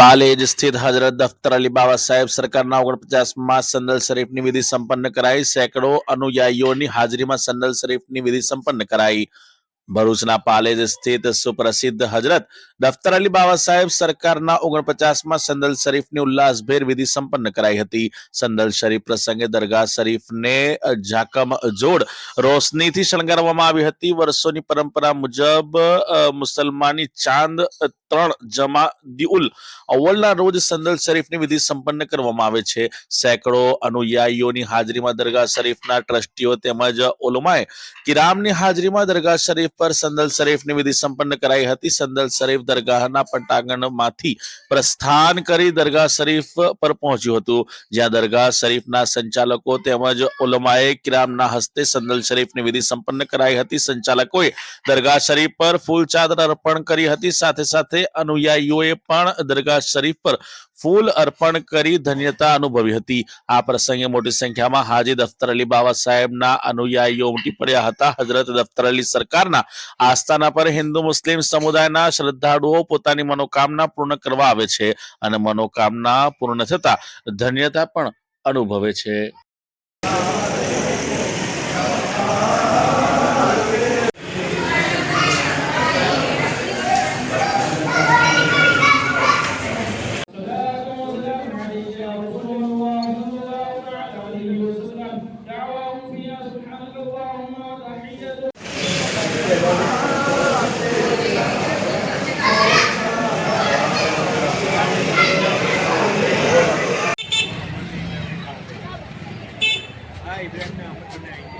પાલેજ સ્થિત હજરત દફતર અલી બાબા સાહેબ સરકારના ઓગણપચાસમાં સંદલ શરીફની વિધિ સંપન્ન કરાઈ. સેંકડો અનુયાયીઓની હાજરીમાં સંદલ શરીફની વિધિ સંપન્ન કરાઈ. ભરૂચના પાલેજ સ્થિત સુપ્રસિદ્ધ હજરત દફતર અલી બાબા સાહેબ સરકારના ઓગણપચાસમાં સંદલ શરીફની ઉલ્લાસભેર વિધિ સંપન્ન કરાઈ હતી. સંદલ શરીફ પ્રસંગે દરગાહ શરીફને ઝાકમ જોડ રોશનીથી શણગારવામાં આવી હતી. વર્ષોની પરંપરા મુજબ મુસલમાની ચાંદ ત્રણ જમા દિઉલ અવ્વલના રોજ સંદલ શરીફની વિધિ સંપન્ન કરવામાં આવે છે. સેંકડો અનુયાયીઓની હાજરીમાં દરગાહ શરીફના ટ્રસ્ટીઓ તેમજ ઓલમાએ કિરામની હાજરીમાં દરગાહ શરીફ પર સંદલ શરીફની વિધિ સંપન્ન કરાઈ હતી. સંદલ શરીફ દરગાહના પટાંગણમાંથી પ્રસ્થાન કરી દરગાહ શરીફ પર પહોંચ્યું હતું. જ્યાં દરગાહ શરીફના સંચાલકો તેમજ ઓલમાએ કિરામના હસ્તે સંદલ શરીફની વિધિ સંપન્ન કરાઈ હતી. સંચાલકોએ દરગાહ શરીફ પર ફૂલ ચાદર અર્પણ કરી હતી. સાથે સાથે અનુયાયીઓએ પણ દરગાહ શરીફ પર ફૂલ અર્પણ કરી ધન્યતા અનુભવી હતી. આ પ્રસંગે મોટી સંખ્યામાં હાજી દફતર અલી બાબા સાહેબના અનુયાયીઓ ઉમટી પડ્યા હતા. હજરત દફતર અલી સરકારના આસ્થાના પર હિન્દુ મુસ્લિમ સમુદાયના શ્રદ્ધાળુઓ પોતાની મનોકામના પૂર્ણ કરવા આવે છે અને મનોકામના પૂર્ણ થતા ધન્યતા પણ અનુભવે છે. હા ઇબ્રાહિમ